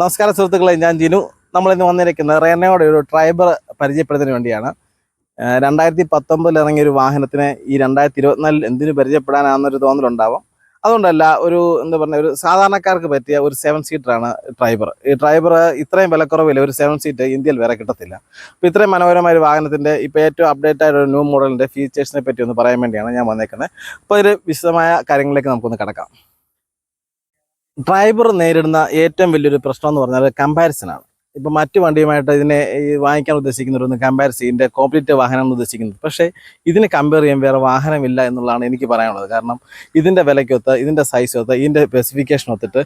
നമസ്കാരം സുഹൃത്തുക്കളെ ഞാൻ ജിനു. നമ്മൾ ഇന്ന് വന്നിരിക്കുന്നത് റെനോയുടെ ഒരു ട്രൈബർ പരിചയപ്പെടുന്നതിന് വേണ്ടിയാണ്. രണ്ടായിരത്തി പത്തൊമ്പതിൽ ഇറങ്ങിയ ഒരു വാഹനത്തിന് ഈ രണ്ടായിരത്തി ഇരുപത്തിനാലിൽ എന്തിനു പരിചയപ്പെടാനാണെന്നൊരു തോന്നലുണ്ടാവും. അതുകൊണ്ടല്ല ഒരു എന്താ പറയുക ഒരു സാധാരണക്കാർക്ക് പറ്റിയ ഒരു സെവൻ സീറ്ററാണ് ട്രൈബർ. ഈ ട്രൈബർ ഇത്രയും വിലക്കുറവില്ല ഒരു സെവൻ സീറ്റ് ഇന്ത്യയിൽ വേറെ കിട്ടത്തില്ല. അപ്പോൾ ഇത്രയും മനോഹരമായ ഒരു വാഹനത്തിന്റെ ഇപ്പോൾ ഏറ്റവും അപ്ഡേറ്റ് ആയ ഒരു ന്യൂ മോഡലിന്റെ ഫീച്ചേഴ്സിനെ പറ്റി ഒന്ന് പറയാൻ വേണ്ടിയാണ് ഞാൻ വന്നേക്കുന്നത്. അപ്പോൾ ഒരു വിശദമായ കാര്യങ്ങളിലേക്ക് നമുക്കൊന്ന് കിടക്കാം. ഡ്രൈവർ നേരിടുന്ന ഏറ്റവും വലിയൊരു പ്രശ്നം എന്ന് പറഞ്ഞാൽ കമ്പാരിസൺ ആണ്. ഇപ്പം മറ്റു വണ്ടിയുമായിട്ട് ഇതിനെ വാങ്ങിക്കാൻ ഉദ്ദേശിക്കുന്നവരൊന്നും കമ്പാരിസ് ഇതിന്റെ കോംപ്ലീറ്റ് വാഹനമാണ് ഉദ്ദേശിക്കുന്നത്. പക്ഷേ ഇതിനെ കമ്പയർ ചെയ്യാൻ വേറെ വാഹനമില്ല എന്നുള്ളതാണ് എനിക്ക് പറയാനുള്ളത്. കാരണം ഇതിന്റെ വിലയ്ക്കൊത്ത് ഇതിന്റെ സൈസ് ഒത്ത് ഇതിന്റെ സ്പെസിഫിക്കേഷൻ ഒത്തിട്ട്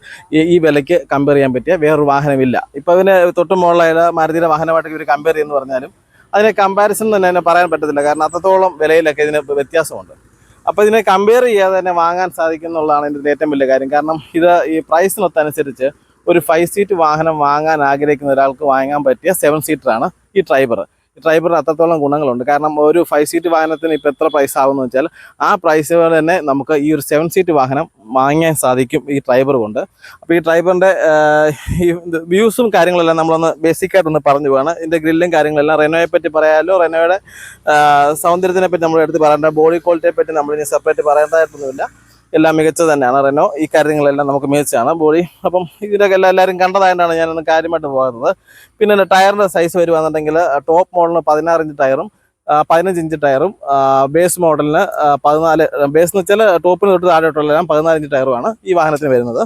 ഈ വിലയ്ക്ക് കമ്പയർ ചെയ്യാൻ പറ്റിയ വേറൊരു വാഹനമില്ല. ഇപ്പോൾ അതിന് തൊട്ട് മുകളിലായ മാരുതിയുടെ വാഹനമായിട്ട് ഇവർ കമ്പയർ ചെയ്യുന്നു പറഞ്ഞാലും അതിനെ കമ്പാരിസൺ തന്നെ പറയാൻ പറ്റത്തില്ല. കാരണം അത്രത്തോളം വിലയിലൊക്കെ ഇതിന് വ്യത്യാസമുണ്ട്. അപ്പോൾ ഇതിനെ കമ്പയർ ചെയ്യാതെ തന്നെ വാങ്ങാൻ സാധിക്കും എന്നുള്ളതാണ് ഇതിന്റെ ഏറ്റവും വലിയ കാര്യം. കാരണം ഇത് ഈ പ്രൈസിനൊത്തനുസരിച്ച് ഒരു ഫൈവ് സീറ്റ് വാഹനം വാങ്ങാൻ ആഗ്രഹിക്കുന്ന ഒരാൾക്ക് വാങ്ങാൻ പറ്റിയ സെവൻ സീറ്ററാണ് ഈ ട്രൈബർ ഈ ട്രൈബറിന് അത്രത്തോളം ഗുണങ്ങളുണ്ട്. കാരണം ഒരു ഫൈവ് സീറ്റ് വാഹനത്തിന് ഇപ്പോൾ എത്ര പ്രൈസ് ആകുമെന്ന് വെച്ചാൽ ആ പ്രൈസ് തന്നെ നമുക്ക് ഈ ഒരു സെവൻ സീറ്റ് വാഹനം വാങ്ങാൻ സാധിക്കും ഈ ട്രൈബർ കൊണ്ട്. അപ്പോൾ ഈ ട്രൈബറിന്റെ ഈ വ്യൂസും കാര്യങ്ങളെല്ലാം നമ്മളൊന്ന് ബേസിക്കായിട്ടൊന്ന് പറഞ്ഞു പോകണം ഇതിന്റെ ഗ്രില്ലും കാര്യങ്ങളെല്ലാം റെനോയെ പറ്റി പറയാമല്ലോ റെനോയുടെ സൗന്ദര്യത്തിനെ പറ്റി നമ്മൾ എടുത്ത് പറയേണ്ട ബോഡി ക്വാളിറ്റിയെ പറ്റി നമ്മളിനി സെപ്പറേറ്റ് പറയേണ്ടതായിട്ടൊന്നുമില്ല. എല്ലാം മികച്ചത് തന്നെയാണ് റെനോ. ഈ കാര്യങ്ങളെല്ലാം നമുക്ക് മികച്ചതാണ്. ബോഡി അപ്പം ഇതിലൊക്കെ എല്ലാം എല്ലാവരും ഞാൻ ഞാനൊന്ന് കാര്യമായിട്ട് പോകുന്നത് പിന്നെ ടയറിന്റെ സൈസ് വരുവാന്നുണ്ടെങ്കിൽ ടോപ്പ് മോഡലിന് പതിനാറ് ഇഞ്ച് ടയറും പതിനഞ്ച് ഇഞ്ച് ടയറും ബേസ് മോഡലിന് പതിനാല് ബേസ് എന്ന് വെച്ചാൽ ടോപ്പിന് തൊട്ട് താഴോട്ടുള്ളതെല്ലാം പതിനാല് ഇഞ്ച് ടയറുമാണ് ഈ വാഹനത്തിന് വരുന്നത്.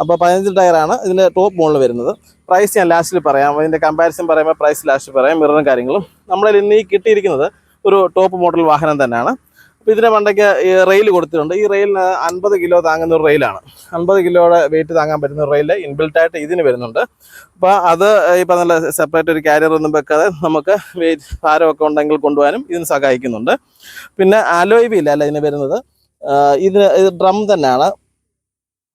അപ്പോൾ പതിനഞ്ച് ടയറാണ് ഇതിന്റെ ടോപ്പ് മോഡൽ വരുന്നത്. പ്രൈസ് ഞാൻ ലാസ്റ്റിൽ പറയാം. അതിന്റെ കമ്പാരിസൺ പറയുമ്പോൾ പ്രൈസ് ലാസ്റ്റിൽ പറയാം മിററും കാര്യങ്ങളും. നമ്മളിൽ ഇന്ന് ഈ കിട്ടിയിരിക്കുന്നത് ഒരു ടോപ്പ് മോഡൽ വാഹനം തന്നെയാണ്. അപ്പോൾ ഇതിന്റെ മണ്ടയ്ക്ക് ഈ റെയിൽ കൊടുത്തിട്ടുണ്ട്. ഈ റെയിലിന് അൻപത് കിലോ താങ്ങുന്ന ഒരു റെയിലാണ് അൻപത് കിലോയുടെ വെയിറ്റ് താങ്ങാൻ പറ്റുന്ന ഒരു റെയിൽ ഇൻബിൽറ്റ് ആയിട്ട് ഇതിന് വരുന്നുണ്ട്. അപ്പോൾ അത് ഇപ്പം നല്ല സെപ്പറേറ്റ് ഒരു കാരിയർ ഒന്നും വെക്കാതെ നമുക്ക് വെയിറ്റ് ഭാരമൊക്കെ ഉണ്ടെങ്കിൽ കൊണ്ടുപോകാനും ഇതിന് സഹായിക്കുന്നുണ്ട്. പിന്നെ അലോയ് വീൽ അല്ല ഇതിന് വരുന്നത്? ഇതിന് ഇത് ഡ്രം തന്നെയാണ്.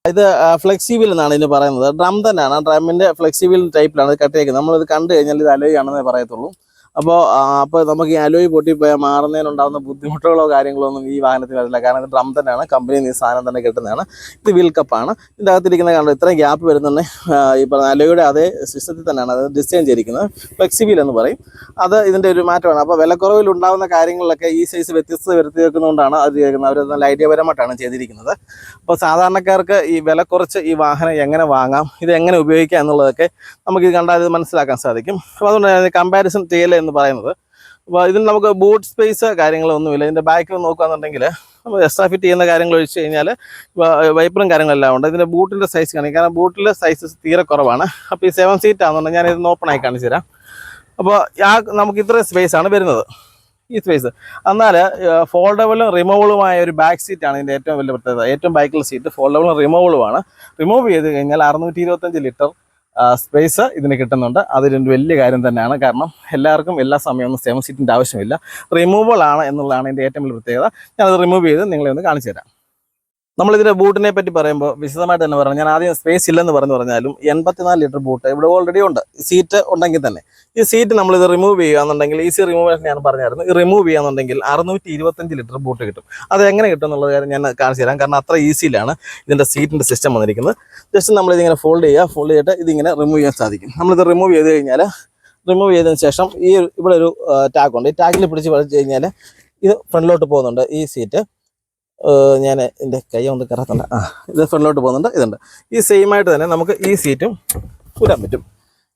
ഇത് ഫ്ലെക്സിബിൾ എന്നാണ് ഇതിന് പറയുന്നത്. ഡ്രം തന്നെയാണ്. ഡ്രമ്മിന്റെ ഫ്ലെക്സിബിൾ ടൈപ്പിലാണ് ഇത് കട്ടിയേക്കുന്നത്. നമ്മളിത് കണ്ടു കഴിഞ്ഞാൽ ഇത് അലോയ് ആണെന്നേ പറയത്തുള്ളൂ. അപ്പോൾ അപ്പോൾ നമുക്ക് ഈ അലോയ് പൊട്ടിപ്പോയാൽ മാറുന്നതിനുണ്ടാകുന്ന ബുദ്ധിമുട്ടുകളോ കാര്യങ്ങളോ ഒന്നും ഈ വാഹനത്തിൽ വരില്ല. കാരണം ഇത് ഡ്രം തന്നെയാണ്. കമ്പനിയിൽ നിന്ന് സാധനം തന്നെ കിട്ടുന്നതാണ്. ഇത് വീൽ കപ്പാണ് ഇതിന്റെ അകത്തിരിക്കുന്ന കണ്ടോ ഇത്രയും ഗ്യാപ്പ് വരുന്നുണ്ട്. ഈ പറഞ്ഞ അലോയുടെ അതേ സിസ്റ്റത്തിൽ തന്നെയാണ് അത് ഡിസൈൻ ചെയ്തിരിക്കുന്നത്. ഫ്ലെക്സിബിൾ എന്ന് പറയും. അത് ഇതിന്റെ ഒരു മാറ്റമാണ്. അപ്പോൾ വിലക്കുറവിൽ ഉണ്ടാകുന്ന കാര്യങ്ങളിലൊക്കെ ഈ സൈസ് വ്യത്യസ്തത വരുത്തി വെക്കുന്നതുകൊണ്ടാണ് അത് ചെയ്യുന്നത് അവർ നല്ല ഐഡിയപരമായിട്ടാണ് ചെയ്തിരിക്കുന്നത്. അപ്പോൾ സാധാരണക്കാർക്ക് ഈ വില കുറച്ച് ഈ വാഹനം എങ്ങനെ വാങ്ങാം ഇത് എങ്ങനെ ഉപയോഗിക്കാം എന്നുള്ളതൊക്കെ നമുക്ക് ഇത് കണ്ടാൽ ഇത് മനസ്സിലാക്കാൻ സാധിക്കും. അപ്പോൾ അതുകൊണ്ട് കമ്പാരിസൺ ചെയ്യല എന്ന് പറയുന്നത്. അപ്പോൾ ഇതിന് നമുക്ക് ബൂട്ട് സ്പേസ് കാര്യങ്ങളൊന്നുമില്ല. ഇതിന്റെ ബാക്കിൽ നോക്കുകയാണെന്നുണ്ടെങ്കിൽ നമ്മൾ എക്സ്ട്രാ ഫിറ്റ് ചെയ്യുന്ന കാര്യങ്ങൾ ഒഴിച്ച് കഴിഞ്ഞാൽ വൈപ്പറും കാര്യങ്ങളെല്ലാം ഉണ്ട്. ഇതിന്റെ ബൂട്ടിന്റെ സൈസ് കാണിക്കും. കാരണം ബൂട്ടിലെ സൈസ് തീരെ കുറവാണ്. അപ്പോൾ ഈ സെവൻ സീറ്റ് ആണെന്നുണ്ടെങ്കിൽ ഞാൻ ഓപ്പൺ ആയി കാണിച്ചു തരാം. അപ്പോൾ ആ നമുക്ക് ഇത്രയും സ്പേസ് ആണ് വരുന്നത്. ഈ സ്പേസ് എന്നാൽ ഫോൾഡബിളും റിമൂവബിളുമായ ഒരു ബാക്ക് സീറ്റാണ് ഇതിന്റെ ഏറ്റവും വലിയ പ്രത്യേകത. ഏറ്റവും ബാക്കിലെ സീറ്റ് ഫോൾഡബിളും റിമൂവബിളുമാണ് റിമൂവ് ചെയ്ത് കഴിഞ്ഞാൽ അറുന്നൂറ്റി ലിറ്റർ സ്പേസ് ഇതിന് കിട്ടുന്നുണ്ട്. അതൊരു വലിയ കാര്യം തന്നെയാണ്. കാരണം എല്ലാവർക്കും എല്ലാ സമയവും സെവൻ സീറ്റിന്റെ ആവശ്യമില്ല. റിമൂവബിൾ ആണ് എന്നുള്ളതാണ് എന്റെ ഏറ്റവും വലിയ പ്രത്യേകത. ഞാനത് റിമൂവ് ചെയ്ത് നിങ്ങളെ ഒന്ന് കാണിച്ചു തരാം നമ്മളിതിന്റെ ബൂട്ടിനെ പറ്റി പറയുമ്പോൾ വിശദമായിട്ട് തന്നെ പറയണം. ഞാൻ ആദ്യം സ്പേസ് ഇല്ലെന്ന് പറഞ്ഞു പറഞ്ഞാലും എൺപത്തിനാല് ലിറ്റർ ബൂട്ട് ഇവിടെ ഓൾറെഡി ഉണ്ട്. സീറ്റ് ഉണ്ടെങ്കിൽ തന്നെ. ഈ സീറ്റ് നമ്മളിത് റിമൂവ് ചെയ്യുകയാണെന്നുണ്ടെങ്കിൽ ഈസി റിമൂവേഷൻ ഞാൻ പറഞ്ഞായിരുന്നു. ഈ റിമൂവ് ചെയ്യുകയാണെന്നുണ്ടെങ്കിൽ അറുന്നൂറ്റി ഇരുപത്തഞ്ച് ലിറ്റർ ബൂട്ട് കിട്ടും. അത് എങ്ങനെ കിട്ടും എന്നുള്ള കാര്യം ഞാൻ കാണിച്ചു തരാം. കാരണം അത്ര ഈസിയിലാണ് ഇതിന്റെ സീറ്റിന്റെ സിസ്റ്റം വന്നിരിക്കുന്നത്. ജസ്റ്റ് നമ്മളിതിങ്ങനെ ഫോൾഡ് ചെയ്യുക. ഫോൾഡ് ചെയ്തിട്ട് ഇതിങ്ങനെ റിമൂവ് ചെയ്യാൻ സാധിക്കും. നമ്മളിത് റിമൂവ് ചെയ്ത് കഴിഞ്ഞാൽ റിമൂവ് ചെയ്തതിന് ശേഷം ഈ ഇവിടെ ഒരു ടാഗ് ഉണ്ട്. ഈ ടാഗിൽ പിടിച്ച് വലിച്ചു കഴിഞ്ഞാൽ ഇത് ഫ്രണ്ടിലോട്ട് പോകുന്നുണ്ട്. ഈ സീറ്റ് ഞാൻ എന്റെ കൈ ഒന്ന് കറത്തണ്ട ആ ഇത് ഫ്രണ്ടിലോട്ട് പോകുന്നുണ്ട്. ഇതുണ്ട്. ഈ സെയിം ആയിട്ട് തന്നെ നമുക്ക് ഈ സീറ്റും ഊരാൻ പറ്റും.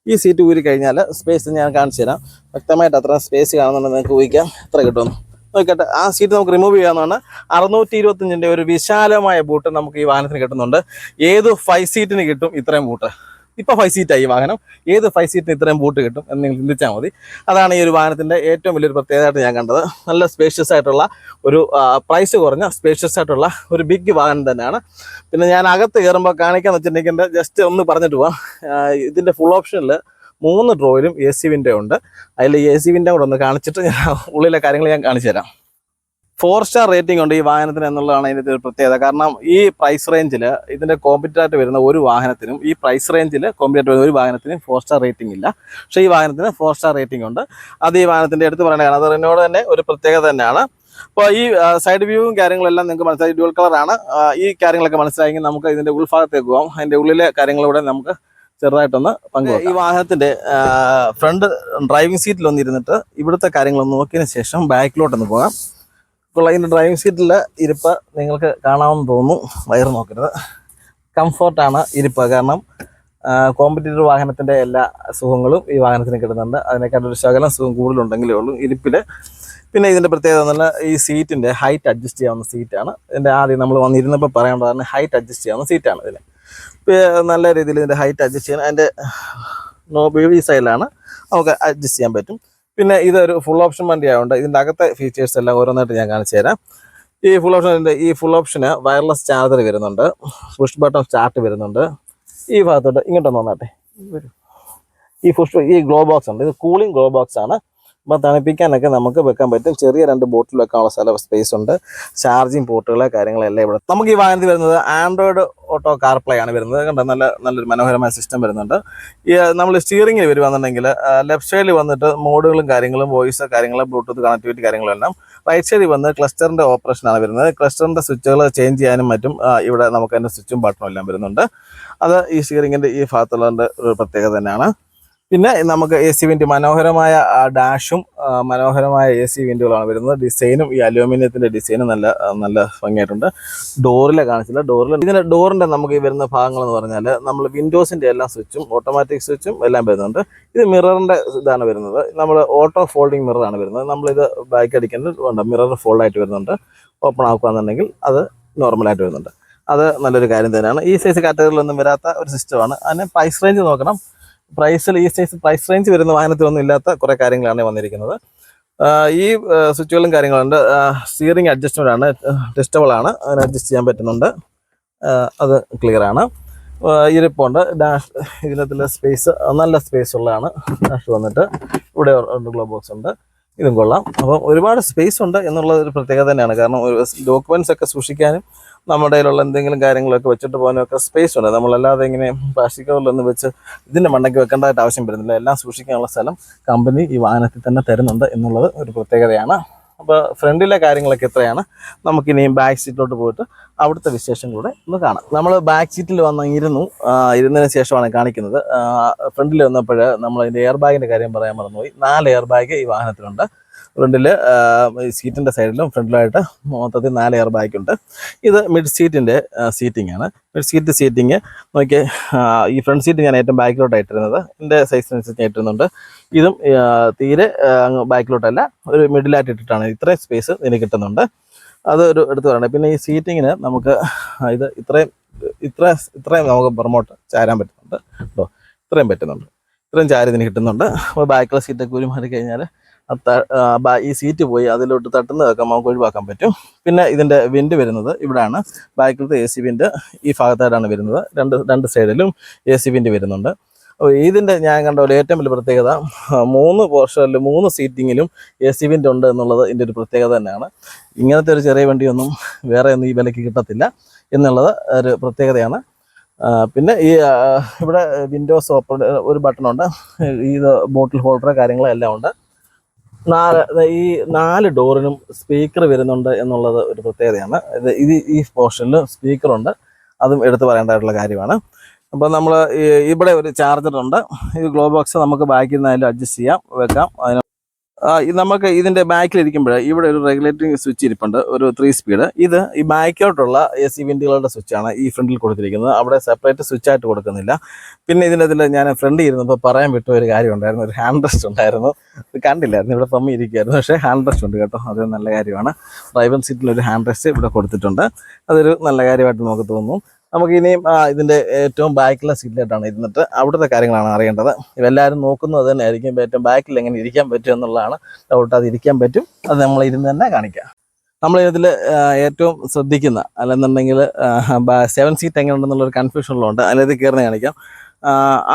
ഈ സീറ്റ് ഊരി കഴിഞ്ഞാൽ സ്പേസ് ഞാൻ കാണിച്ചു തരാം. വ്യക്തമായിട്ട് അത്ര സ്പേസ് കാണുന്നുണ്ടെന്ന് നിങ്ങൾക്ക് ഊഹിക്കാം. എത്ര കിട്ടുമെന്ന്. നോക്കട്ടെ ആ സീറ്റ് നമുക്ക് റിമൂവ് ചെയ്യാവുന്നതാണ്. അറുന്നൂറ്റി ഇരുപത്തഞ്ചിന്റെ ഒരു വിശാലമായ ബൂട്ട് നമുക്ക് ഈ വാഹനത്തിന് കിട്ടുന്നുണ്ട്. ഏത് ഫൈവ് സീറ്റിന് കിട്ടും ഇത്രയും ബൂട്ട് ഇപ്പോൾ ഫൈവ് സീറ്റായി ഈ വാഹനം. ഏത് ഫൈവ് സീറ്റിന് ഇത്രയും ബൂട്ട് കിട്ടും എന്ന് നിങ്ങൾ ചിന്തിച്ചാൽ മതി. അതാണ് ഈ ഒരു വാഹനത്തിന്റെ ഏറ്റവും വലിയൊരു പ്രത്യേകതയായിട്ട് ഞാൻ കണ്ടത്. നല്ല സ്പേഷ്യസ് ആയിട്ടുള്ള ഒരു പ്രൈസ് കുറഞ്ഞ സ്പേഷ്യസ് ആയിട്ടുള്ള ഒരു ബിഗ് വാഹനം തന്നെയാണ്. പിന്നെ ഞാൻ അകത്ത് കയറുമ്പോൾ കാണിക്കാന്ന് വെച്ചിട്ടുണ്ടെങ്കിൽ ജസ്റ്റ് ഒന്ന് പറഞ്ഞിട്ട് പോവാം. ഇതിന്റെ ഫുൾ ഓപ്ഷനിൽ മൂന്ന് ഡ്രോയിലും എ സി വിന്റെ ഉണ്ട്. അതിൽ എ സി വിന്റെ കൂടെ ഒന്ന് കാണിച്ചിട്ട് ഞാൻ ഉള്ളിലെ കാര്യങ്ങൾ ഞാൻ കാണിച്ചു തരാം. ഫോർ സ്റ്റാർ റേറ്റിംഗ് ഉണ്ട് ഈ വാഹനത്തിന് എന്നുള്ളതാണ് ഇതിന്റെ ഒരു പ്രത്യേകത. കാരണം ഈ പ്രൈസ് റേഞ്ചിൽ ഇതിന്റെ കോമ്പറ്റീറ്റായിട്ട് വരുന്ന ഒരു വാഹനത്തിനും ഈ പ്രൈസ് റേഞ്ചിൽ കോമ്പറ്റീറ്റ് വരുന്ന ഒരു വാഹനത്തിനും ഫോർ സ്റ്റാർ റേറ്റിംഗ് ഇല്ല. പക്ഷേ ഈ വാഹനത്തിന് ഫോർ സ്റ്റാർ റേറ്റിംഗ് ഉണ്ട്. അത് ഈ വാഹനത്തിന്റെ എടുത്ത് പറയേണ്ടതാണ് അത് എന്നോട് തന്നെ ഒരു പ്രത്യേകത തന്നെയാണ്. അപ്പോൾ ഈ സൈഡ് വ്യൂവും കാര്യങ്ങളെല്ലാം നിങ്ങൾക്ക് മനസ്സിലായി. ഡ്യൂൾ കളറാണ് ഈ കാര്യങ്ങളൊക്കെ മനസ്സിലായെങ്കിൽ നമുക്ക് ഇതിന്റെ ഉൾഭാഗത്തേക്ക് പോകാം അതിന്റെ ഉള്ളിലെ കാര്യങ്ങളിലൂടെ നമുക്ക് ചെറുതായിട്ടൊന്ന് പങ്കുവയ്ക്കാം ഈ വാഹനത്തിന്റെ ഫ്രണ്ട് ഡ്രൈവിംഗ് സീറ്റിൽ ഒന്ന് ഇരുന്നിട്ട് ഇവിടുത്തെ കാര്യങ്ങളൊന്ന് നോക്കിയതിന് ശേഷം ബാക്കിലോട്ടൊന്ന് പോകാം. ഇപ്പോൾ അതിന്റെ ഡ്രൈവിംഗ് സീറ്റിലെ ഇരിപ്പ് നിങ്ങൾക്ക് കാണാമെന്ന് തോന്നുന്നു. വയറ് നോക്കരുത്. കംഫോർട്ടാണ് ഇരിപ്പ്. കാരണം കോമ്പറ്റീറ്റർ വാഹനത്തിന്റെ എല്ലാ സുഖങ്ങളും ഈ വാഹനത്തിന് കിട്ടുന്നുണ്ട്. അതിനേക്കാൾ ഒരു ശകലം സുഖം കൂടുതലുണ്ടെങ്കിലേ ഉള്ളൂ ഇരിപ്പിൽ പിന്നെ ഇതിന്റെ പ്രത്യേകത എന്ന് പറഞ്ഞാൽ ഈ സീറ്റിന്റെ ഹൈറ്റ് അഡ്ജസ്റ്റ് ചെയ്യാവുന്ന സീറ്റാണ് ഇതിന്റെ ആദ്യം നമ്മൾ വന്നിരുന്നപ്പോൾ പറയേണ്ടതാണ് ഹൈറ്റ് അഡ്ജസ്റ്റ് ചെയ്യാവുന്ന സീറ്റാണ് ഇതിന്. നല്ല രീതിയിൽ ഇതിന്റെ ഹൈറ്റ് അഡ്ജസ്റ്റ് ചെയ്യാൻ അതിന്റെ നോ ഈ സൈഡിലാണ് നമുക്ക് അഡ്ജസ്റ്റ് ചെയ്യാൻ പറ്റും. പിന്നെ ഇതൊരു ഫുൾ ഓപ്ഷൻ വണ്ടി ആയതുകൊണ്ട് ഇതിന്റെ അകത്തെ ഫീച്ചേഴ്സ് എല്ലാം ഓരോന്നായിട്ട് ഞാൻ കാണിച്ചു തരാം. ഈ ഫുൾ ഓപ്ഷന്റെ ഈ ഫുൾ ഓപ്ഷന് വയർലെസ് ചാർജർ വരുന്നുണ്ട്. പുഷ് ബട്ടൺ സ്റ്റാർട്ട് വരുന്നുണ്ട്. ഈ ഭാഗത്തോട്ട് ഇങ്ങോട്ട് വന്നാട്ടെ. ഈ പുഷ് ഈ ഗ്ലോ ബോക്സ് ഉണ്ട്. ഇത് കൂളിംഗ് ഗ്ലോ ബോക്സ് ആണ്. അപ്പോൾ തണുപ്പിക്കാനൊക്കെ നമുക്ക് വെക്കാൻ പറ്റും. ചെറിയ രണ്ട് ബോട്ടിൽ വെക്കാനുള്ള സ്ഥല സ്പേസ് ഉണ്ട്. ചാർജിങ് പോർട്ടുകൾ കാര്യങ്ങളെല്ലാം ഇവിടെ. നമുക്ക് ഈ വാഹനത്തിൽ വരുന്നത് ആൻഡ്രോയിഡ് ഓട്ടോ കാർ പ്ലേ ആണ് വരുന്നത്. കണ്ട? നല്ല നല്ലൊരു മനോഹരമായ സിസ്റ്റം വരുന്നുണ്ട്. ഈ നമ്മൾ സ്റ്റിയറിംഗിൽ വരുവാന്നുണ്ടെങ്കിൽ ലെഫ്റ്റ് സൈഡിൽ വന്നിട്ട് മോഡുകളും കാര്യങ്ങളും വോയിസ് കാര്യങ്ങളും ബ്ലൂടൂത്ത് കണക്ടിവിറ്റി കാര്യങ്ങളും എല്ലാം റൈറ്റ് സൈഡിൽ വന്ന് ക്ലസ്റ്ററിന്റെ ഓപ്പറേഷനാണ് വരുന്നത്. ക്ലസ്റ്ററിന്റെ സ്വിച്ചുകൾ ചേഞ്ച് ചെയ്യാനും മറ്റും ഇവിടെ നമുക്ക് അതിന്റെ സ്വിച്ചും ബട്ടണും എല്ലാം വരുന്നുണ്ട്. അത് ഈ സ്റ്റിയറിങ്ങിന്റെ ഈ ഭാഗത്തുള്ളതിന്റെ ഒരു പ്രത്യേകത തന്നെയാണ്. പിന്നെ നമുക്ക് എ സി വിൻഡ് മനോഹരമായ ഡാഷും മനോഹരമായ എ സി വിൻഡുകളാണ് വരുന്നത്. ഡിസൈനും ഈ അലൂമിനിയത്തിന്റെ ഡിസൈനും നല്ല നല്ല ഭംഗിയായിട്ടുണ്ട്. ഡോറിലെ കാണിച്ചില്ല. ഡോറിൽ ഇതിന്റെ ഡോറിന്റെ നമുക്ക് ഈ വരുന്ന ഭാഗങ്ങൾ എന്ന് പറഞ്ഞാൽ നമ്മൾ വിൻഡോസിന്റെ എല്ലാ സ്വിച്ചും ഓട്ടോമാറ്റിക് സ്വിച്ചും എല്ലാം വരുന്നുണ്ട്. ഇത് മിററിന്റെ ഇതാണ് വരുന്നത്. നമ്മൾ ഓട്ടോ ഫോൾഡിംഗ് മിററാണ് വരുന്നത്. നമ്മളിത് ബാക്ക് അടിക്കേണ്ടത് മിറർ ഫോൾഡ് ആയിട്ട് വരുന്നുണ്ട്. ഓപ്പൺ ആക്കുകയാണെന്നുണ്ടെങ്കിൽ അത് നോർമലായിട്ട് വരുന്നുണ്ട്. അത് നല്ലൊരു കാര്യം തന്നെയാണ്. ഈ സൈസ് കാറ്റഗറിയിലൊന്നും വരാത്ത ഒരു സിസ്റ്റമാണ് അതിന് പ്രൈസ് റേഞ്ച് നോക്കണം. പ്രൈസിൽ ഈ സൈസ് പ്രൈസ് റേഞ്ച് വരുന്ന വാഹനത്തിലൊന്നും ഇല്ലാത്ത കുറേ കാര്യങ്ങളാണ് വന്നിരിക്കുന്നത്. ഈ സ്വിച്ചുകളും കാര്യങ്ങളുണ്ട്. സ്റ്റിയറിംഗ് അഡ്ജസ്റ്റ്മെന്റ് ആണ് ടെസ്റ്റബിൾ ആണ്. അതിന് അഡ്ജസ്റ്റ് ചെയ്യാൻ പറ്റുന്നുണ്ട്. അത് ക്ലിയർ ആണ്. ഇരിപ്പുണ്ട്. ഡാഷ് ഇതിനകത്തുള്ള സ്പേസ് നല്ല സ്പേസ് ഉള്ളതാണ്. ഡാഷ് വന്നിട്ട്. ഇവിടെ ഗ്ലോ ബോക്സ് ഉണ്ട്. ഇതും കൊള്ളാം. അപ്പം ഒരുപാട് സ്പേസ് ഉണ്ട് എന്നുള്ളത് ഒരു പ്രത്യേകത തന്നെയാണ്. കാരണം ഒരു ഡോക്യുമെന്റ്സ് ഒക്കെ സൂക്ഷിക്കാനും നമ്മുടെ കയ്യിലുള്ള എന്തെങ്കിലും കാര്യങ്ങളൊക്കെ വെച്ചിട്ട് പോകാനും ഒക്കെ സ്പേസ് ഉണ്ട്. നമ്മളല്ലാതെ ഇങ്ങനെ പ്ലാസ്റ്റിക് കവറിലൊന്നും വെച്ച് ഇതിന്റെ മണ്ടയ്ക്ക് വെക്കേണ്ടതായിട്ട് ആവശ്യം വരുന്നില്ല. എല്ലാം സൂക്ഷിക്കാനുള്ള സ്ഥലം കമ്പനി ഈ വാഹനത്തിൽ തന്നെ തരുന്നുണ്ട് എന്നുള്ളത് ഒരു പ്രത്യേകതയാണ്. അപ്പോൾ ഫ്രണ്ടിലെ കാര്യങ്ങളൊക്കെ എത്രയാണ്? നമുക്കിനിയും ബാക്ക് സീറ്റിലോട്ട് പോയിട്ട് അവിടുത്തെ വിശേഷം കൂടെ ഒന്ന് കാണാം. നമ്മൾ ബാക്ക് സീറ്റിൽ വന്ന് ഇരുന്നു. ഇരുന്നതിന് ശേഷമാണ് കാണിക്കുന്നത്. ഫ്രണ്ടിൽ വന്നപ്പോൾ നമ്മൾ അതിന്റെ എയർ ബാഗിന്റെ കാര്യം പറയാൻ മറന്നുപോയി. നാല് എയർ ബാഗ് ഈ വാഹനത്തിലുണ്ട്. ഫ്രണ്ടിൽ സീറ്റിന്റെ സൈഡിലും ഫ്രണ്ടിലായിട്ട് മൊത്തത്തിൽ നാല് എയർ ബാഗ് ഉണ്ട്. ഇത് മിഡ് സീറ്റിന്റെ സീറ്റിംഗ് ആണ്. മിഡ് സീറ്റ് സീറ്റിംഗ് നോക്കി ഈ ഫ്രണ്ട് സീറ്റ് ഞാൻ ഏറ്റവും ബാക്കിലോട്ടാണ് ഇട്ടിരുന്നത്. എന്റെ സൈസിനനുസരിച്ച് ഇട്ടിരുന്നുണ്ട്. ഇതും തീരെ ബാക്കിലോട്ടല്ല ഒരു മിഡിലായിട്ട് ഇട്ടിട്ടാണ് ഇത്രയും സ്പേസ് ഇതിന് കിട്ടുന്നുണ്ട്. അത് ഒരു എടുത്തു പറയണം. പിന്നെ ഈ സീറ്റിങ്ങിന് നമുക്ക് ഇത് ഇത്രയും ഇത്ര ഇത്രയും നമുക്ക് പുറമോട്ട് ചാരാൻ പറ്റുന്നുണ്ട്. കേട്ടോ ഇത്രയും പറ്റുന്നുണ്ട്. ഇത്രയും ചാരി ഇതിന് കിട്ടുന്നുണ്ട്. അപ്പോൾ ബാക്കിലെ സീറ്റൊക്കെ ഒരു മാറി കഴിഞ്ഞാൽ ഈ സീറ്റ് പോയി അതിലോട്ട് തട്ടുന്നതൊക്കെ നമുക്ക് ഒഴിവാക്കാൻ പറ്റും. പിന്നെ ഇതിന്റെ വിൻഡ് വരുന്നത് ഇവിടെയാണ് ബാക്കിലത്തെ എ സി വിൻഡ് ഈ ഭാഗത്തായിട്ടാണ് വരുന്നത്. രണ്ട് രണ്ട് സൈഡിലും എ സി വിൻഡ് വരുന്നുണ്ട്. അപ്പോൾ ഇതിന്റെ ഞാൻ കണ്ട ഒരു ഏറ്റവും വലിയ പ്രത്യേകത മൂന്ന് പോർഷനിലും മൂന്ന് സീറ്റിങ്ങിലും എ സി വിൻഡ് ഉണ്ട് എന്നുള്ളത് ഇതിന്റെ ഒരു പ്രത്യേകത തന്നെയാണ്. ഇങ്ങനത്തെ ഒരു ചെറിയ വണ്ടിയൊന്നും വേറെ ഒന്നും ഈ വിലയ്ക്ക് കിട്ടത്തില്ല എന്നുള്ളത് ഒരു പ്രത്യേകതയാണ്. പിന്നെ ഈ ഇവിടെ വിൻഡോസ് ഓപ്പൺ ഒരു ബട്ടണുണ്ട് ഈ ബോട്ടിൽ ഹോൾഡർ കാര്യങ്ങളെല്ലാം ഉണ്ട്. നാല് ഈ നാല് ഡോറിനും സ്പീക്കർ വരുന്നുണ്ട് എന്നുള്ളത് ഒരു പ്രത്യേകതയാണ്. ഇത് ഇത് ഈ പോർഷനിൽ സ്പീക്കറുണ്ട് അതും എടുത്തു പറയേണ്ടതായിട്ടുള്ള കാര്യമാണ്. അപ്പോൾ നമ്മൾ ഇവിടെ ഒരു ചാർജറുണ്ട് ഈ ഗ്ലോ ബോക്സ് നമുക്ക് ബാക്കിൽ നിന്നായാലും അഡ്ജസ്റ്റ് ചെയ്യാം വെക്കാം. അതിന് നമുക്ക് ഇതിന്റെ ബാക്കിലിരിക്കുമ്പോൾ ഇവിടെ ഒരു റെഗുലേറ്റിംഗ് സ്വിച്ച് ഇരിപ്പുണ്ട് ഒരു ത്രീ സ്പീഡ് ഇത് ഈ ബാക്കിലോട്ടുള്ള എ സി വിൻഡുകളുടെ സ്വിച്ചാണ് ഈ ഫ്രണ്ടിൽ കൊടുത്തിരിക്കുന്നത്. അവിടെ സെപ്പറേറ്റ് സ്വിച്ച് ആയിട്ട് കൊടുക്കുന്നില്ല. പിന്നെ ഇതിന്റെ ഇതിൽ ഞാൻ ഫ്രണ്ടിൽ ഇരുന്നപ്പോൾ പറയാൻ വിട്ട ഒരു കാര്യം ഉണ്ടായിരുന്നു. ഒരു ഹാൻഡ് റെസ്റ്റ് ഉണ്ടായിരുന്നു. കണ്ടില്ലായിരുന്നു. ഇവിടെ പമ്മി ഇരിക്കുകയായിരുന്നു പക്ഷേ ഹാൻഡ് റെസ്റ്റ് ഉണ്ട് കേട്ടോ. അതൊരു നല്ല കാര്യമാണ്. ഡ്രൈവർ സീറ്റിൽ ഒരു ഹാൻഡ് റെസ്റ്റ് ഇവിടെ കൊടുത്തിട്ടുണ്ട്. അതൊരു നല്ല കാര്യമായിട്ട് നമുക്ക് തോന്നുന്നു നമുക്ക് ഇനിയും ആ, ഇതിന്റെ ഏറ്റവും ബാക്കിലെ സീറ്റിലായിട്ടാണ് ഇരുന്നിട്ട് അവിടുത്തെ കാര്യങ്ങളാണ് അറിയേണ്ടത്. ഇവെല്ലാവരും നോക്കുന്നത് തന്നെ ആയിരിക്കും ഏറ്റവും ബാക്കിൽ എങ്ങനെ ഇരിക്കാൻ പറ്റും എന്നുള്ളതാണ്. ഡൗട്ട് അത് ഇരിക്കാൻ പറ്റും. അത് നമ്മൾ ഇരുന്ന് തന്നെ കാണിക്കാം. നമ്മൾ ഇതിൽ ഏറ്റവും ശ്രദ്ധിക്കുന്ന അല്ലെന്നുണ്ടെങ്കിൽ സെവൻ സീറ്റ് എങ്ങനെ ഉണ്ടെന്നുള്ളൊരു കൺഫ്യൂഷനിലുണ്ട് അതിലത് കയറുന്ന കാണിക്കാം.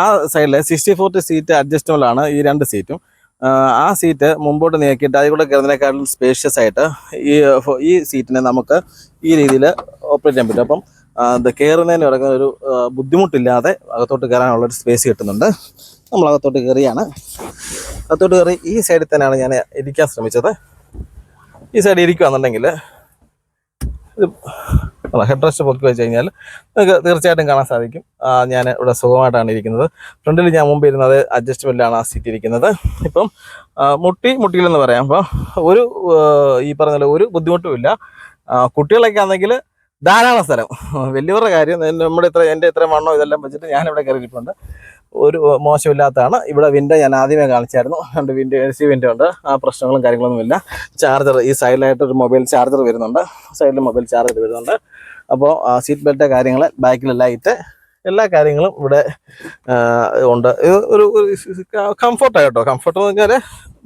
ആ, സൈഡിൽ സിക്സ്റ്റി ഫോർത്ത് സീറ്റ് അഡ്ജസ്റ്റബിൾ ആണ് ഈ രണ്ട് സീറ്റും ആ, സീറ്റ് മുമ്പോട്ട് നീക്കിയിട്ട് അതിൽ കൂടെ കയറുന്നതിനേക്കാളും സ്പേഷ്യസ് ആയിട്ട് ഈ ഈ സീറ്റിനെ നമുക്ക് ഈ രീതിയിൽ ഓപ്പറേറ്റ് ചെയ്യാൻ പറ്റും. അപ്പം കയറുന്നതിന് ഇറങ്ങുന്ന ഒരു ബുദ്ധിമുട്ടില്ലാതെ അകത്തോട്ട് കയറാനുള്ള ഒരു സ്പേസ് കിട്ടുന്നുണ്ട്. നമ്മൾ അകത്തോട്ട് കയറിയാണ്. അകത്തോട്ട് കയറി ഈ സൈഡിൽ തന്നെയാണ് ഞാൻ ഇരിക്കാൻ ശ്രമിച്ചത്. ഈ സൈഡിൽ ഇരിക്കുകയാണെന്നുണ്ടെങ്കിൽ ഹെഡ് റെസ്റ്റ് പൊക്കി വെച്ച് കഴിഞ്ഞാൽ നിങ്ങൾക്ക് തീർച്ചയായിട്ടും കാണാൻ സാധിക്കും. ഞാൻ ഇവിടെ സുഖമായിട്ടാണ് ഇരിക്കുന്നത്. ഫ്രണ്ടിൽ ഞാൻ മുമ്പ് ഇരുന്നത് അഡ്ജസ്റ്റ്മെന്റിലാണ് ആ സീറ്റ് ഇരിക്കുന്നത്. ഇപ്പം മുട്ടി മുട്ടിയിലെന്ന് പറയാം. അപ്പോൾ ഒരു ഈ പറഞ്ഞ ഒരു ബുദ്ധിമുട്ടുമില്ല. കുട്ടികളൊക്കെ ആണെങ്കിൽ ധാരാളം സ്ഥലം. വലിയവരുടെ കാര്യം നമ്മുടെ ഇത്ര എന്റെ ഇത്ര മണ്ണോ ഇതെല്ലാം വെച്ചിട്ട് ഞാൻ ഇവിടെ കയറിയിട്ടുണ്ട്. ഒരു മോശമില്ലാത്തതാണ്. ഇവിടെ വിൻഡോ ഞാൻ ആദ്യമേ കാണിച്ചായിരുന്നു. രണ്ട് വിൻഡോ എ സി വിൻഡോ ഉണ്ട്. ആ പ്രശ്നങ്ങളും കാര്യങ്ങളൊന്നുമില്ല ചാർജർ ഈ സൈഡിലായിട്ട് ഒരു മൊബൈൽ ചാർജർ വരുന്നുണ്ട്. സൈഡിൽ മൊബൈൽ ചാർജർ വരുന്നുണ്ട്. അപ്പോൾ സീറ്റ് ബെൽറ്റ് കാര്യങ്ങൾ ബാക്കിൽ ലൈറ്റ് എല്ലാ കാര്യങ്ങളും ഇവിടെ ഉണ്ട്. ഒരു കംഫർട്ടായിട്ടോ കംഫർട്ട് എന്ന് വെച്ചാൽ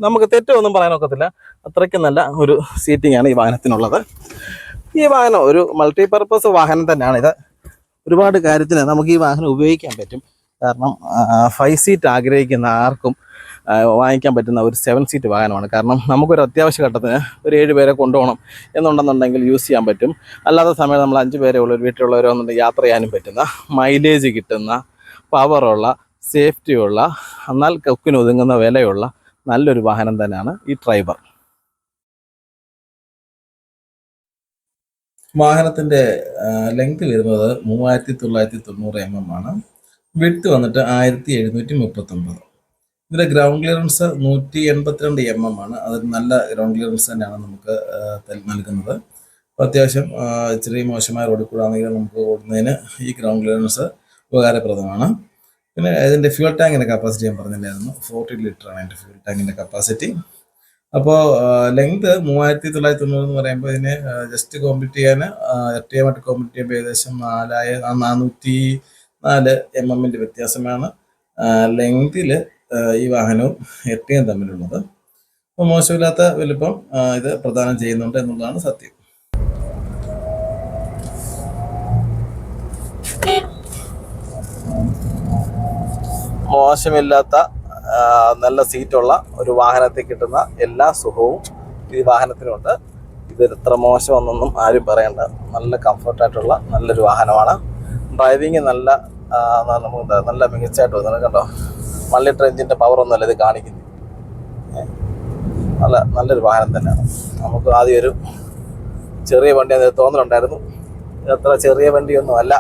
നമുക്ക് തെറ്റൊന്നും പറയാനൊക്കത്തില്ല. അത്രയ്ക്ക് നല്ല ഒരു സീറ്റിംഗ് ആണ് ഈ വാഹനത്തിനുള്ളത്. ഈ വാഹനം ഒരു മൾട്ടി പർപ്പസ് വാഹനം തന്നെയാണ്. ഇത് ഒരുപാട് കാര്യത്തിന് നമുക്ക് ഈ വാഹനം ഉപയോഗിക്കാൻ പറ്റും. കാരണം ഫൈവ് സീറ്റ് ആഗ്രഹിക്കുന്ന ആർക്കും വാങ്ങിക്കാൻ പറ്റുന്ന ഒരു സെവൻ സീറ്റ് വാഹനമാണ്. കാരണം നമുക്കൊരു അത്യാവശ്യ ഘട്ടത്തിന് ഒരു ഏഴ് പേരെ കൊണ്ടുപോകണം എന്നുണ്ടെന്നുണ്ടെങ്കിൽ യൂസ് ചെയ്യാൻ പറ്റും. അല്ലാത്ത സമയം നമ്മൾ അഞ്ച് പേരെ ഉള്ള ഒരു വീട്ടിലുള്ളവരോ എന്നുണ്ടെങ്കിൽ യാത്ര ചെയ്യാനും പറ്റുന്ന മൈലേജ് കിട്ടുന്ന പവറുള്ള സേഫ്റ്റിയുള്ള എന്നാൽ കൊക്കിന് ഒതുങ്ങുന്ന വിലയുള്ള നല്ലൊരു വാഹനം തന്നെയാണ് ഈ ട്രൈബർ വാഹനത്തിന്റെ ലെങ്ത് വരുന്നത് മൂവായിരത്തി തൊള്ളായിരത്തി തൊണ്ണൂറ് എം എം ആണ്. വിഡ്ത്ത് വന്നിട്ട് ആയിരത്തി എഴുന്നൂറ്റി മുപ്പത്തൊമ്പത് ഇതിന്റെ ഗ്രൗണ്ട് ക്ലിയറൻസ് നൂറ്റി എൺപത്തിരണ്ട് എം എം ആണ്. അത് നല്ല ഗ്രൗണ്ട് ക്ലിയറൻസ് തന്നെയാണ് നമുക്ക് നൽകുന്നത്. അപ്പോൾ അത്യാവശ്യം ഇച്ചിരി മോശമായ റോഡിൽ കൂടെ ആണെങ്കിൽ നമുക്ക് ഓടുന്നതിന് ഈ ഗ്രൗണ്ട് ക്ലിയറൻസ് ഉപകാരപ്രദമാണ്. പിന്നെ ഇതിന്റെ ഫ്യൂൽ ടാങ്കിന്റെ കപ്പാസിറ്റി ഞാൻ പറഞ്ഞില്ലായിരുന്നു. ഫോർട്ടി ലിറ്റർ ആണ് എന്റെ ഫ്യൂൽ ടാങ്കിന്റെ കപ്പാസിറ്റി അപ്പോൾ ലെങ്ത് മൂവായിരത്തി തൊള്ളായിരത്തി തൊണ്ണൂറ് എന്ന് പറയുമ്പോൾ ഇതിന് ജസ്റ്റ് കോമ്പറ്റ് ചെയ്യാൻ എർട്ടിയുമായിട്ട് കോമ്പറ്റ് ചെയ്യുമ്പോൾ ഏകദേശം നാലായ നാനൂറ്റി നാല് എം എമ്മിന്റെ വ്യത്യാസമാണ്. ലെങ്തിൽ ഈ വാഹനവും എർട്ടിയും തമ്മിലുള്ളത്. അപ്പോൾ മോശമില്ലാത്ത വലുപ്പം ഇത് പ്രദാനം ചെയ്യുന്നുണ്ട് എന്നുള്ളതാണ് സത്യം. മോശമില്ലാത്ത നല്ല സീറ്റുള്ള ഒരു വാഹനത്തിൽ കിട്ടുന്ന എല്ലാ സുഖവും ഈ വാഹനത്തിനുണ്ട്. ഇത് എത്ര മോശമൊന്നും ആരും പറയണ്ട. നല്ല കംഫർട്ടായിട്ടുള്ള നല്ലൊരു വാഹനമാണ്. ഡ്രൈവിങ് നല്ല നമുക്ക് നല്ല മികച്ചായിട്ട് വന്നത് കണ്ടോ? മള്ളി ട്രെഞ്ചിന്റെ പവറൊന്നുമല്ല ഇത് കാണിക്കുന്നത് നല്ല നല്ലൊരു വാഹനം തന്നെയാണ്. നമുക്ക് ആദ്യം ഒരു ചെറിയ വണ്ടി അത് തോന്നലുണ്ടായിരുന്നു. അത്ര ചെറിയ വണ്ടിയൊന്നും അല്ല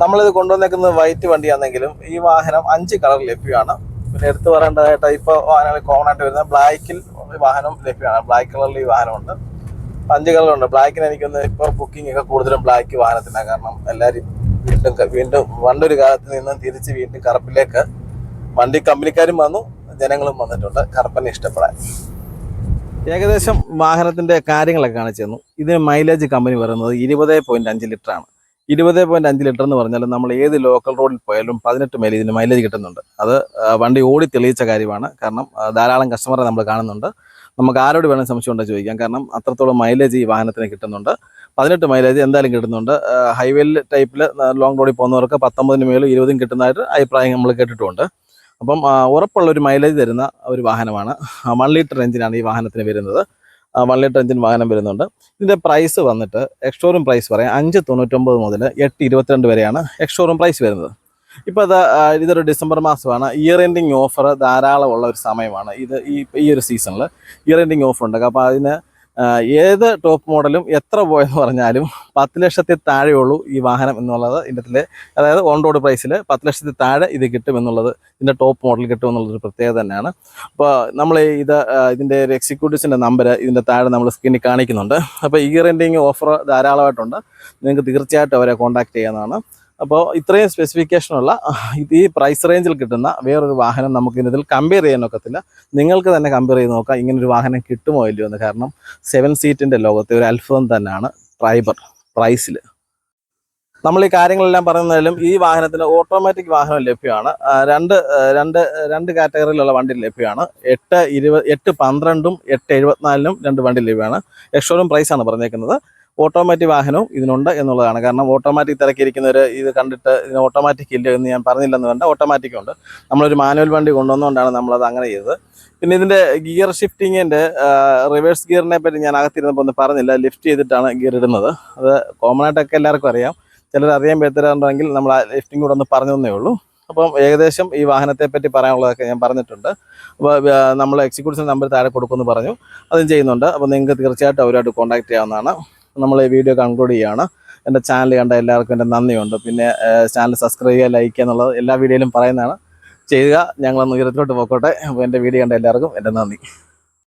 നമ്മളിത് കൊണ്ടുവന്നേക്കുന്നത് വൈറ്റ് വണ്ടിയാണെങ്കിലും ഈ വാഹനം അഞ്ച് കളർ ലഭ്യമാണ്. പിന്നെ എടുത്തു പറയേണ്ടതായിട്ട് ഇപ്പോൾ വാഹനങ്ങൾ കോമൺ ആയിട്ട് വരുന്ന ബ്ലാക്കിൽ വാഹനം ലഭ്യമാണ്. ബ്ലാക്ക് കളറിൽ ഈ വാഹനമുണ്ട്. അഞ്ച് കളറുണ്ട്. ബ്ലാക്കിന് എനിക്കൊന്ന് ഇപ്പോൾ ബുക്കിംഗ് ഒക്കെ കൂടുതലും ബ്ലാക്ക് വാഹനത്തിനാണ്. കാരണം എല്ലാവരും വീണ്ടും വീണ്ടും പണ്ടൊരു കാലത്ത് നിന്നും തിരിച്ച് വീണ്ടും കറുപ്പിലേക്ക് വണ്ടി കമ്പനിക്കാരും വന്നു ജനങ്ങളും വന്നിട്ടുണ്ട്. കറുപ്പനെ ഇഷ്ടപ്പെടാൻ. ഏകദേശം വാഹനത്തിന്റെ കാര്യങ്ങളൊക്കെ കാണിച്ചു തന്നു. ഇതിന് മൈലേജ് കമ്പനി പറയുന്നത് ഇരുപത് പോയിന്റ് അഞ്ച് ലിറ്റർ ആണ് ഇരുപത് പോയിന്റ് അഞ്ച് ലിറ്റർ എന്ന് പറഞ്ഞാൽ നമ്മൾ ഏത് ലോക്കൽ റോഡിൽ പോയാലും പതിനെട്ട് മേലെ ഇതിന് മൈലേജ് കിട്ടുന്നുണ്ട്. അത് വണ്ടി ഓടി തെളിയിച്ച കാര്യമാണ്. കാരണം ധാരാളം കസ്റ്റമറെ നമ്മൾ കാണുന്നുണ്ട്. നമുക്ക് ആരോട് വേണം സംശയം ഉണ്ടോ ചോദിക്കാം. കാരണം അത്രത്തോളം മൈലേജ് ഈ വാഹനത്തിന് കിട്ടുന്നുണ്ട്. പതിനെട്ട് മൈലേജ് എന്തായാലും കിട്ടുന്നുണ്ട്. ഹൈവേയിൽ ടൈപ്പിൽ ലോങ് റോഡിൽ പോകുന്നവർക്ക് പത്തൊമ്പതിന് മേലും ഇരുപതും കിട്ടുന്നതായിട്ട് അഭിപ്രായം നമ്മൾ കേട്ടിട്ടുണ്ട്. അപ്പം ഉറപ്പുള്ള ഒരു മൈലേജ് തരുന്ന ഒരു വാഹനമാണ്. വൺ ലിറ്റർ എഞ്ചിനാണ് ഈ വാഹനത്തിന് വരുന്നത്. വൺ ലിറ്റർ എഞ്ചിൻ വാഹനം വരുന്നുണ്ട്. ഇതിന്റെ പ്രൈസ് വന്നിട്ട് എക്സ്ഷോറൂം പ്രൈസ് പറയാം. അഞ്ച് തൊണ്ണൂറ്റൊമ്പത് മുതൽ എട്ട് ഇരുപത്തിരണ്ട് വരെയാണ് എക്സ്ഷോറൂം പ്രൈസ് വരുന്നത്. ഇപ്പോൾ അത് ഇതൊരു ഡിസംബർ മാസമാണ്. ഇയർ എൻഡിങ് ഓഫർ ധാരാളമുള്ള ഒരു സമയമാണ്. ഇത് ഈ ഈ ഒരു സീസണിൽ ഇയർ എൻഡിങ് ഓഫർ ഉണ്ട്. അപ്പോൾ അതിന് ഏത് ടോപ്പ് മോഡലും എത്ര പോയെന്ന് പറഞ്ഞാലും പത്ത് ലക്ഷത്തിൽ താഴെയുള്ളൂ ഈ വാഹനം എന്നുള്ളത് ഇതിന്റെ അതായത് ഓൺ റോഡ് പ്രൈസിൽ പത്ത് ലക്ഷത്തിൽ താഴെ ഇത് കിട്ടും എന്നുള്ളത് ഇതിന്റെ ടോപ്പ് മോഡൽ കിട്ടും എന്നുള്ളൊരു പ്രത്യേകത തന്നെയാണ്. അപ്പോൾ നമ്മൾ ഇത് ഇതിന്റെ ഒരു എക്സിക്യൂട്ടീവ്സിന്റെ നമ്പർ ഇതിന്റെ താഴെ നമ്മൾ സ്ക്രീനിൽ കാണിക്കുന്നുണ്ട്. അപ്പോൾ ഈ റെന്റിങ് ഓഫർ ധാരാളമായിട്ടുണ്ട്. നിങ്ങൾക്ക് തീർച്ചയായിട്ടും അവരെ കോൺടാക്ട് ചെയ്യാവുന്നതാണ്. അപ്പോൾ ഇത്രയും സ്പെസിഫിക്കേഷനുള്ള ഈ പ്രൈസ് റേഞ്ചിൽ കിട്ടുന്ന വേറൊരു വാഹനം നമുക്ക് ഇതിൽ കമ്പയർ ചെയ്യാനൊക്കത്തില്ല നിങ്ങൾക്ക് തന്നെ കമ്പയർ ചെയ്ത് നോക്കാം ഇങ്ങനൊരു വാഹനം കിട്ടുമോ ഇല്ലയോ എന്ന്. കാരണം സെവൻ സീറ്റിന്റെ ലോകത്തെ ഒരു അത്ഭുതം തന്നെയാണ് ഡ്രൈബർ പ്രൈസിൽ നമ്മൾ ഈ കാര്യങ്ങളെല്ലാം പറയുന്നതിലും ഈ വാഹനത്തിന് ഓട്ടോമാറ്റിക് വാഹനം ലഭ്യമാണ്. രണ്ട് രണ്ട് രണ്ട് കാറ്റഗറിയിലുള്ള വണ്ടി ലഭ്യമാണ്. എട്ട് ഇരുപത് എട്ട് പന്ത്രണ്ടും എട്ട് എഴുപത്തിനാലിനും രണ്ട് വണ്ടി ലഭ്യമാണ്. എക്സ്ട്രോറും പ്രൈസാണ് പറഞ്ഞേക്കുന്നത്. ഓട്ടോമാറ്റിക് വാഹനവും ഇതിനുണ്ട് എന്നുള്ളതാണ്. കാരണം ഓട്ടോമാറ്റിക് തിരക്കിയിരിക്കുന്നവർ ഇത് കണ്ടിട്ട് ഇതിന് ഓട്ടോമാറ്റിക് ഇല്ല എന്ന് ഞാൻ പറഞ്ഞില്ലെന്ന് വേണ്ട ഓട്ടോമാറ്റിക് ഉണ്ട്. നമ്മളൊരു മാനുവൽ വണ്ടി കൊണ്ടുവന്നുകൊണ്ടാണ് നമ്മളത് അങ്ങനെ ചെയ്തത്. പിന്നെ ഇതിന്റെ ഗിയർ ഷിഫ്റ്റിങ്ങിന്റെ റിവേഴ്സ് ഗിയറിനെ പറ്റി ഞാൻ അകത്തിരുന്നപ്പോൾ ഒന്നും പറഞ്ഞില്ല. ലിഫ്റ്റ് ചെയ്തിട്ടാണ് ഗിയർ ഇടുന്നത്. അത് കോമൺ ആയിട്ടൊക്കെ എല്ലാവർക്കും അറിയാം. ചിലർ അറിയാൻ പറ്റാറുണ്ടെങ്കിൽ നമ്മൾ ആ ലിഫ്റ്റിംഗ് കൂടെ ഒന്ന് പറഞ്ഞു ഉള്ളൂ. അപ്പം ഏകദേശം ഈ വാഹനത്തെ പറ്റി പറയാനുള്ളതൊക്കെ ഞാൻ പറഞ്ഞിട്ടുണ്ട്. അപ്പോൾ നമ്മൾ എക്സിക്യൂട്ടീവ് നമ്പർ താഴെ കൊടുക്കുമെന്ന് പറഞ്ഞു. അതും ചെയ്യുന്നുണ്ട്. അപ്പോൾ നിങ്ങൾക്ക് തീർച്ചയായിട്ടും അവരുമായിട്ട് കോൺടാക്ട് ചെയ്യാവുന്നതാണ്. നമ്മൾ ഈ വീഡിയോ കൺക്ലൂഡ് ചെയ്യുകയാണ് എന്റെ ചാനൽ കണ്ട എല്ലാവർക്കും എന്റെ നന്ദിയുണ്ട്. പിന്നെ ചാനൽ സബ്സ്ക്രൈബ് ചെയ്യുക ലൈക്ക് ചെയ്യുക എന്നുള്ളത് എല്ലാ വീഡിയോയിലും പറയുന്നതാണ്. ചെയ്യുക ഞങ്ങളൊന്ന് ഉയരത്തിലോട്ട് പോയിക്കോട്ടെ എന്റെ വീഡിയോ കണ്ട എല്ലാവർക്കും എന്റെ നന്ദി.